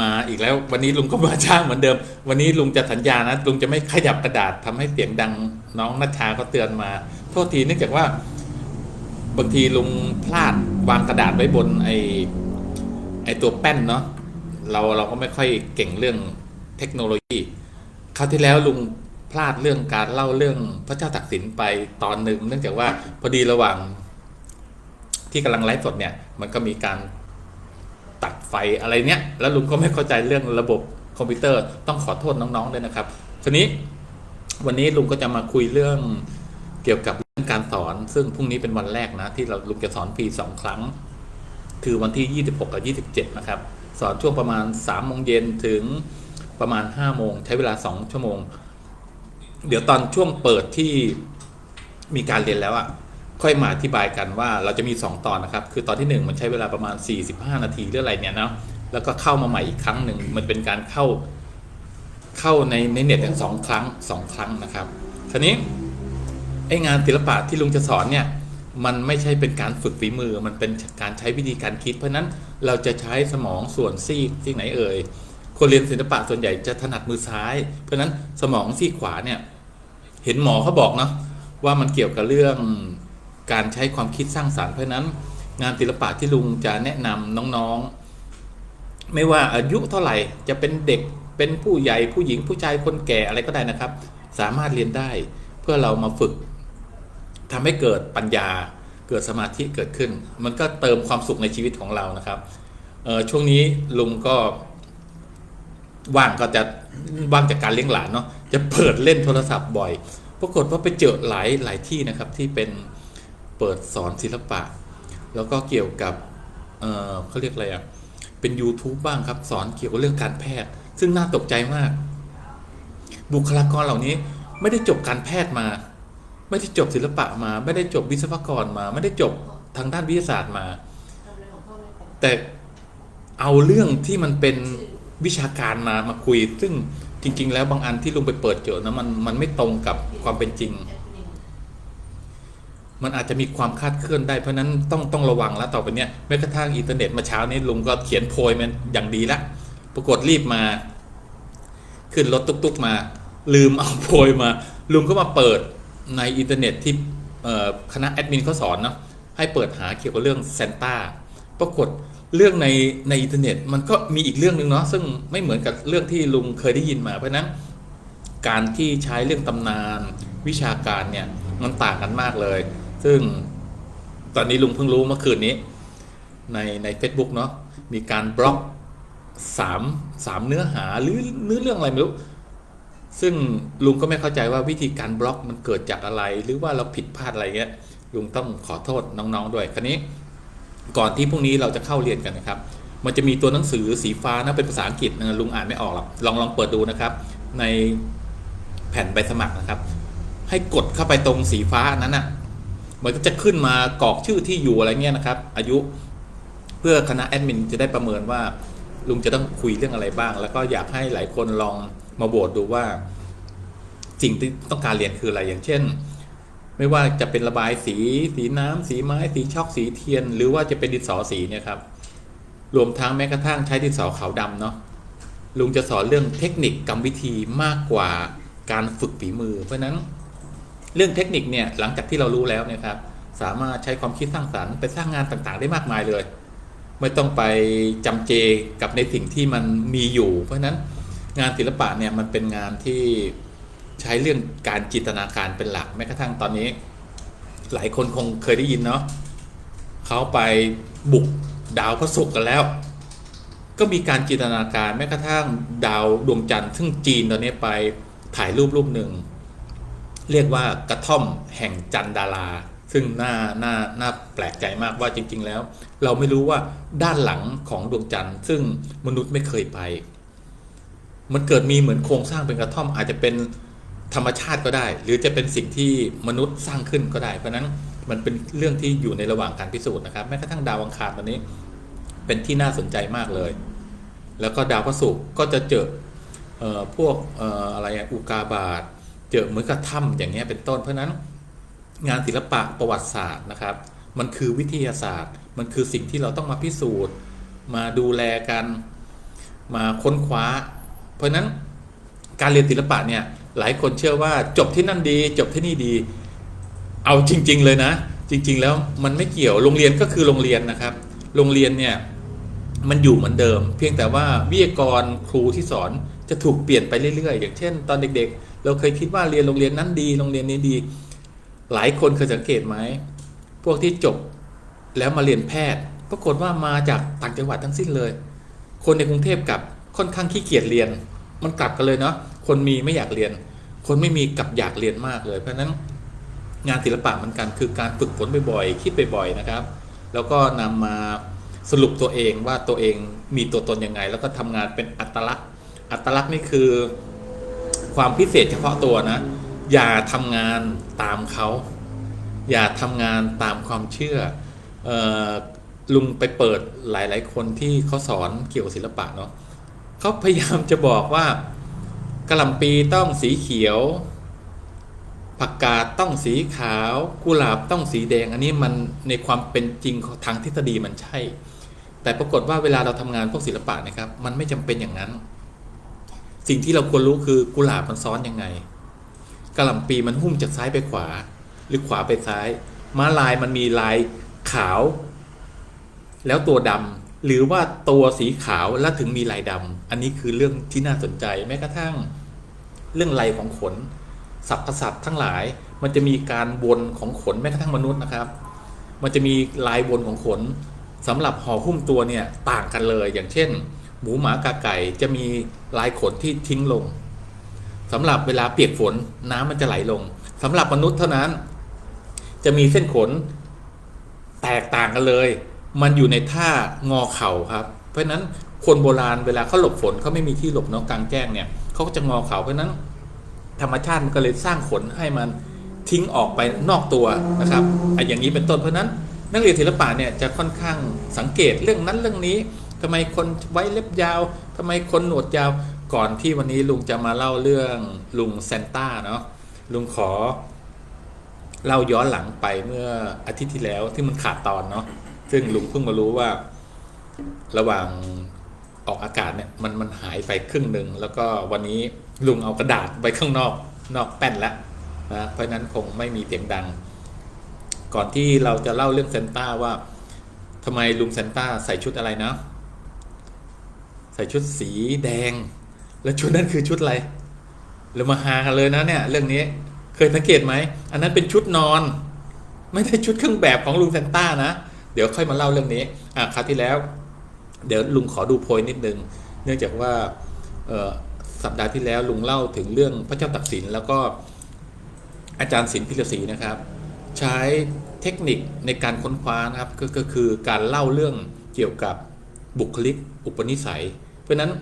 มาอีกแล้ววันนี้ลุงก็มาจ้างเหมือนเดิม วันนี้ลุงจะสัญญานะลุงจะไม่ขยับกระดาษทำให้เสียงดังน้องนัชชาก็เตือนมา โทษทีเนื่องจากว่า บางทีลุงพลาดวางกระดาษไว้บนไอไอตัวแป้นเนาะเราเราก็ไม่ค่อยเก่งเรื่องเทคโนโลยีคราวที่แล้วลุงพลาดเรื่องการเล่าเรื่องพระเจ้าตักสินไปตอนหนึ่ง เนื่องจากว่าพอดีระหว่างที่กำลังไลฟ์สดเนี่ย มันก็มีการ ตัดไฟอะไรเนี้ยแล้วลุงก็ไม่เข้าใจเรื่องระบบคอมพิวเตอร์ต้องขอโทษน้องๆด้วยนะครับทีนี้วันนี้ลุงก็จะมาคุยเรื่องเกี่ยวกับเรื่องการสอน ซึ่งพรุ่งนี้เป็นวันแรกนะที่เราลุงจะสอนฟรีสองครั้ง คือวันที่ 26 กับ 27 นะครับ สอนช่วงประมาณ3โมงเย็นถึงประมาณ5โมงใช้เวลา 2 ชั่วโมง เดี๋ยวตอนช่วงเปิดที่มีการเรียนแล้วอะ ค่อยมาอธิบายกันว่าเราจะมี 2 ตอนนะครับ คือตอนที่ 1 มันใช้เวลาประมาณ 45 นาทีหรืออะไรเนี่ยเนาะแล้วก็เข้ามาใหม่อีกครั้งหนึ่งมันเป็นการเข้าเข้าในในเน็ตอย่างสองครั้งสองครั้งนะครับทีนี้ไองานศิลปะที่ลุงจะสอนเนี่ยมันไม่ใช่เป็นการฝึกฝีมือ มันเป็นการใช้วิธีการคิด เพราะนั้นเราจะใช้สมองส่วนซีกที่ไหนเอ่ยคนเรียนศิลปะส่วนใหญ่จะถนัดมือซ้าย เพราะฉะนั้นสมองซีกขวาเนี่ยเห็นหมอเขาบอกเนาะว่ามันเกี่ยวกับเรื่อง การใช้ความคิดสร้างสารรค์เพราะนั้น งานศิลปะที่ลุงจะแนะนำน้องๆ ไม่ว่าอายุเท่าไหร่จะเป็นเด็กเป็นผู้ใหญ่ผู้หญิงผู้ชายคนแก่อะไรก็ได้นะครับ สามารถเรียนได้เพื่อเรามาฝึกทำให้เกิดปัญญาเกิดสมาธิเกิดขึ้น มันก็เติมความสุขในชีวิตของเรานะครับช่วงนี้ลุงก็ว่างก็จะว่างจากการเลี้ยงหลานเนาะจะเปิดเล่นโทรศัพท์บ่อย ปรากฏว่าไปเจอหลายหลายที่นะครับที่เป็น เปิดสอนศิลปะ แล้วก็เกี่ยวกับเออเขาเรียกอะไรอะ่ะเป็น YouTube บ้างครับ สอนเกี่ยวกับเรื่องการแพทย์ ซึ่งน่าตกใจมาก บุคลากรเหล่านี้ไม่ได้จบการแพทย์มา ไม่ได้จบศิลปะมา ไม่ได้จบวิศวกรมา ไม่ได้จบทางด้านวิทยาศาสตร์มา แต่เอาเรื่องที่มันเป็นวิชาการมามาคุย ซึ่งจริง ๆ แล้วบางอันที่ลุงไปเปิดเจอนะมันมันไม่ตรงกับความเป็นจริง มันอาจจะมีความคาดเคลื่อนได้เพราะนั้นต้องต้องระวังแล้วต่อไปเนี้ยแม้กระทั่งอินเทอร์เน็ตมาเช้านี้ลุงก็เขียนโพยมันอย่างดีละปรากฏรีบมา ขึ้นรถตุ๊กๆมา ลืมเอาโพยมา ลุงก็มาเปิดในอินเทอร์เน็ตที่คณะแอดมินเขาสอนเนาะให้เปิดหาเกี่ยวกับเรื่องเซนต้าปรากฏเรื่องในในอินเทอร์เน็ตมันก็มีอีกเรื่องหนึ่งเนาะซึ่งไม่เหมือนกับเรื่องที่ลุงเคยได้ยินมาเพราะนั้นการที่ใช้เรื่องตำนานวิชาการเนี่ยมันต่างกันมากเลย ซึ่งตอนนี้ลุงเพิ่งรู้เมื่อคืนนี้ ในใน Facebook เนาะมีการบล็อกสามสามเนื้อหาหรือเนื้อเรื่องอะไรไม่รู้ ซึ่งลุงก็ไม่เข้าใจว่าวิธีการบล็อกมันเกิดจากอะไร หรือว่าเราผิดพลาดอะไรเงี้ยลุงต้องขอโทษน้องๆด้วยคราวนี้ ก่อนที่พรุ่งนี้เราจะเข้าเรียนกันนะครับ มันจะมีตัวหนังสือสีฟ้านะเป็นภาษาอังกฤษนะลุงอ่านไม่ออกหรอกลองลองเปิดดูนะครับ ในแผ่นใบสมัครนะครับ ให้กดเข้าไปตรงสีฟ้านั้นนะ มันก็จะขึ้นมากรอกชื่อที่อยู่อะไรเงี้ยนะครับ อายุเพื่อคณะแอดมินจะได้ประเมินว่า ลุงจะต้องคุยเรื่องอะไรบ้าง แล้วก็อยากให้หลายคนลองมาโหวตดูว่าสิ่งที่ต้องการเรียนคืออะไรอย่างเช่น ไม่ว่าจะเป็นระบายสี สีน้ำสีไม้ สีช็อกสีเทียน หรือว่าจะเป็นดินสอสีเนี่ยครับ รวมทั้งแม้กระทั่งใช้ดินสอขาวดำเนาะลุงจะสอนเรื่องเทคนิคกรรมวิธีมากกว่าการฝึกฝีมือ เพราะนั้น เรื่องเทคนิคเนี่ยหลังจากที่เรารู้แล้วเนะครับสามารถใช้ความคิดสร้างสรรค์ไปสร้างงานต่างๆ ได้มากมายเลย ไม่ต้องไปจำเจกับในสิ่งที่มันมีอยู่ เพราะฉะนั้นงานศิลปะเนี่ยมันเป็นงานที่ใช้เรื่องการจินตนาการเป็นหลักแม้กระทั่งตอนนี้ หลายคนคงเคยได้ยินเนาะเขาไปบุกดาวพระศุกร์กันแล้ว ก็มีการจินตนาการแม้กระทั่งดาวดวงจันทร์ซึ่งจีนตอนนี้ไปถ่ายรูปรูปหนึ่ง เรียกว่ากระท่อมแห่งจันดารา ซึ่งน่าน่าน่าแปลกใจมากว่าจริง ๆ แล้ว เราไม่รู้ว่าด้านหลังของดวงจันทร์ ซึ่งมนุษย์ไม่เคยไป มันเกิดมีเหมือนโครงสร้างเป็นกระท่อมอาจจะเป็นธรรมชาติก็ได้ หรือจะเป็นสิ่งที่มนุษย์สร้างขึ้นก็ได้ เพราะนั้นมันเป็นเรื่องที่อยู่ในระหว่างการพิสูจน์นะครับแม้กระทั่งดาวอังคารตอนนี้ เป็นที่น่าสนใจมากเลย แล้วก็ดาวพฤหัสก็จะเจอเออพวกอออะไรอะอุกาบาต เจอเหมือนกับถ้ำอย่างเงี้ยเป็นต้น เพราะนั้นงานศิลปะประวัติศาสตร์นะครับ มันคือวิทยาศาสตร์ มันคือสิ่งที่เราต้องมาพิสูจน์ มาดูแลกัน มาค้นคว้า เพราะฉะนั้นการเรียนศิลปะเนี่ยหลายคนเชื่อว่าจบที่นั่นดี จบที่นี่ดี เอาจริง ๆ เลยนะ จริง ๆ แล้วมันไม่เกี่ยวโรงเรียนก็คือโรงเรียนนะครับ โรงเรียนเนี่ยมันอยู่เหมือนเดิม เพียงแต่ว่าวิทยากรครูที่สอน จะถูกเปลี่ยนไปเรื่อยๆ อย่างเช่น ตอนเด็กๆ เราเคยคิดว่าเรียนโรงเรียนนั้นดี โรงเรียนนี้ดี หลายคนเคยสังเกตไหม พวกที่จบแล้วมาเรียนแพทย์ ปรากฏว่ามาจากต่างจังหวัดทั้งสิ้นเลย คนในกรุงเทพกับค่อนข้างขี้เกียจเรียน มันกลับกันเลยเนาะ คนมีไม่อยากเรียน คนไม่มีกับอยากเรียนมากเลย เพราะฉะนั้นงานศิลปะมือนกันคือการฝึกฝนบ่อยๆ คิดบ่อยๆ นะครับ แล้วก็นำมาสรุปตัวเองว่าตัวเองมีตัวตนยังไง แล้วก็ทำงานเป็นอัตลักษณ์ อัตลักษณ์นี่คือ ความพิเศษเฉพาะตัวนะ อย่าทำงานตามเขา อย่าทำงานตามความเชื่อออลุงไปเปิดหลาย ๆ คนที่เขาสอนเกี่ยวกับศิลปะเนาะเขาพยายามจะบอกว่ากระหล่ำปีต้องสีเขียว ผักกาดต้องสีขาว กุหลาบต้องสีแดง อันนี้มันในความเป็นจริงของทางทฤษฎีมันใช่ แต่ปรากฏว่าเวลาเราทำงานพวกศิลปะนะครับ มันไม่จำเป็นอย่างนั้น สิ่งที่เราควรรู้คือกุหลาบมันซ้อนยังไงกระหล่ำปีมันหุ้มจากซ้ายไปขวา หรือขวาไปซ้าย ม้าลายมันมีลายขาว แล้วตัวดำหรือว่าตัวสีขาวแล้วถึงมีลายดำอันนี้คือเรื่องที่น่าสนใจแม้กระทั่ง เรื่องลายของขนสรรพสัตว์ทั้งหลาย มันจะมีการวนของขนแม้กระทั่งมนุษย์นะครับ มันจะมีลายวนของขนสำหรับห่อหุ้มตัวเนี่ยต่างกันเลยอย่างเช่น หมูหมากาไก่จะมีลายขนที่ทิ้งลงสำหรับเวลาเปียกฝนน้ำมันจะไหลลงสำหรับมนุษย์เท่านั้น จะมีเส้นขนแตกต่างกันเลย มันอยู่ในท่างอเข่าครับ เพราะฉะนั้นคนโบราณเวลาเขาหลบฝนเขาไม่มีที่หลบเนาะกลางแจ้งเนี่ยเขาก็จะงอเข่าเพราะนั้น ธรรมชาติมันก็เลยสร้างขนให้มันทิ้งออกไปนอกตัวนะครับไอ้อย่างนี้เป็นต้นเพราะนั้น นักเรียนศิลปะเนี่ยจะค่อนข้างสังเกตเรื่องนั้นเรื่องนี้ ทำไมคนไว้เล็บยาวทำไมคนหนวดยาวก่อนที่วันนี้ลุงจะมาเล่าเรื่องลุงเซนต้าเนาะลุงขอเล่าย้อนหลังไปเมื่ออาทิตย์ที่แล้วที่มันขาดตอนเนาะซึ่งลุงเพิ่งมารู้ว่า ระหว่างออกอากาศเนี่ยมันมันหายไปครึ่งหนึ่งแล้วก็วันนี้ลุงเอากระดาษไว้ข้างนอก นอกแป้นแล้วนะเพราะฉะนั้นคงไม่มีเสียงดัง ก่อนที่เราจะเล่าเรื่องเซนต้าว่าทำไมลุงเซนต้าใส่ชุดอะไรนะ ใส่ชุดสีแดง แล้วชุดนั้นคือชุดอะไรเรามาหากันเลยนะเนี่ย เรื่องนี้เคยสังเกตไหม อันนั้นเป็นชุดนอน ไม่ได้ชุดเครื่องแบบของลุงเซนต้านะ เดี๋ยวค่อยมาเล่าเรื่องนี้อะคราวที่แล้ว เดี๋ยวลุงขอดูโพยนิดนึง เนื่องจากว่าสัปดาห์ที่แล้วลุงเล่าถึงเรื่องพระเจ้าตักสินแล้วก็อาจารย์ศิลป์พิรศรีนะครับ ใช้เทคนิคในการค้นคว้านะครับกก็คือการเล่าเรื่องเกี่ยวกับบุคลิกอุปนิสัย เพราะนั้น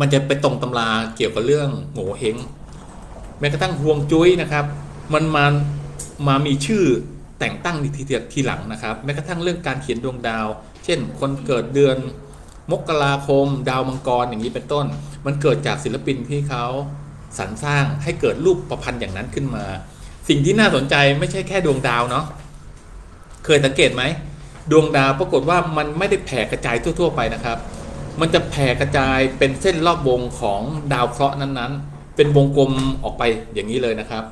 มันจะไปตรงตำราเกี่ยวกับเรื่องโง่เฮงแม้กระทั่งห่วงจุ้ยนะครับ มันมามามีชื่อแต่งตั้งทีทีหลังนะครับ แม้กระทั่งเรื่องการเขียนดวงดาว เช่น คนเกิดเดือนมกราคม ดาวมังกรอย่างนี้เป็นต้น มันเกิดจากศิลปินที่เขาสรรสร้างให้เกิดรูปประพันธ์อย่างนั้นขึ้นมา สิ่งที่น่าสนใจไม่ใช่แค่ดวงดาวเนาะเคยสังเกตไหมดวงดาวปรากฏว่ามันไม่ได้แผ่กระจายทั่ว ๆ ไปนะครับ มันจะแผ่กระจายเป็นเส้นรอบวงของดาวเคราะห์นั้นๆ เป็นวงกลมออกไปอย่างนี้เลยนะครับ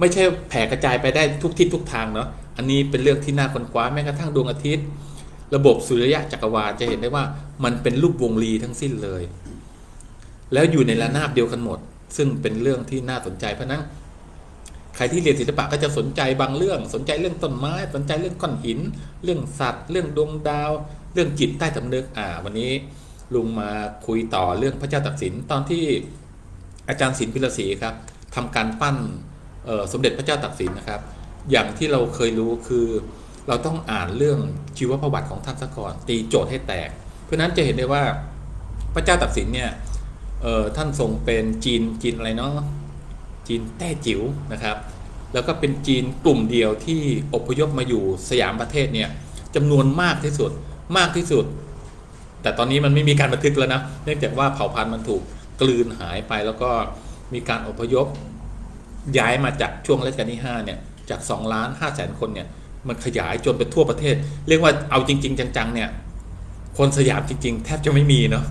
ไม่ใช่แผ่กระจายไปได้ทุกทิศทุกทางเนาะอันนี้เป็นเรื่องที่น่าค้นคว้าแม้กระทั่งดวงอาทิตย์ ระบบสุริยะจักรวาลจะเห็นได้ว่ามันเป็นรูปวงรีทั้งสิ้นเลย แล้วอยู่ในระนาบเดียวกันหมด ซึ่งเป็นเรื่องที่น่าสนใจเพราะนั้นใครที่เรียนศิลปะก็จะสนใจบางเรื่อง สนใจเรื่องต้นไม้ สนใจเรื่องก้อนหิน เรื่องสัตว์ เรื่องดวงดาว เรื่องจิตใต้สำนึกอ่า วันนี้ ลุงมาคุยต่อเรื่องพระเจ้าตักสินตอนที่อาจารย์ศิลป์พิรศรีครับทำการปั้นสมเด็จพระเจ้าตักสินนะครับ อย่างที่เราเคยรู้คือเราต้องอ่านเรื่องชีวประวัติของท่านซะก่อนตีโจทย์ให้แตก เพราะนั้นจะเห็นได้ว่าพระเจ้าตักสินเนี่ยท่านทรงเป็นจีนจีนอะไรเนาะจีนแต้จิ๋วนะครับ แล้วก็เป็นจีนกลุ่มเดียวที่อพยพมาอยู่สยามประเทศเนี่ยจำนวนมากที่สุดมากที่สุด แต่ตอนนี้มันไม่มีการบันทึกแล้วนะ เนื่องจากว่าเผ่าพันธุ์มันถูกกลืนหายไปแล้วก็มีการอพยพย้ายมาจากช่วงรัชกาลที่5เนี่ยจาก2ล้าน5แสนคนเนี่ยมันขยายจนไปทั่วประเทศ เรียกว่าเอาจริง ๆ จังๆเนี่ยคนสยามจริง ๆ แทบจะไม่มีเนาะ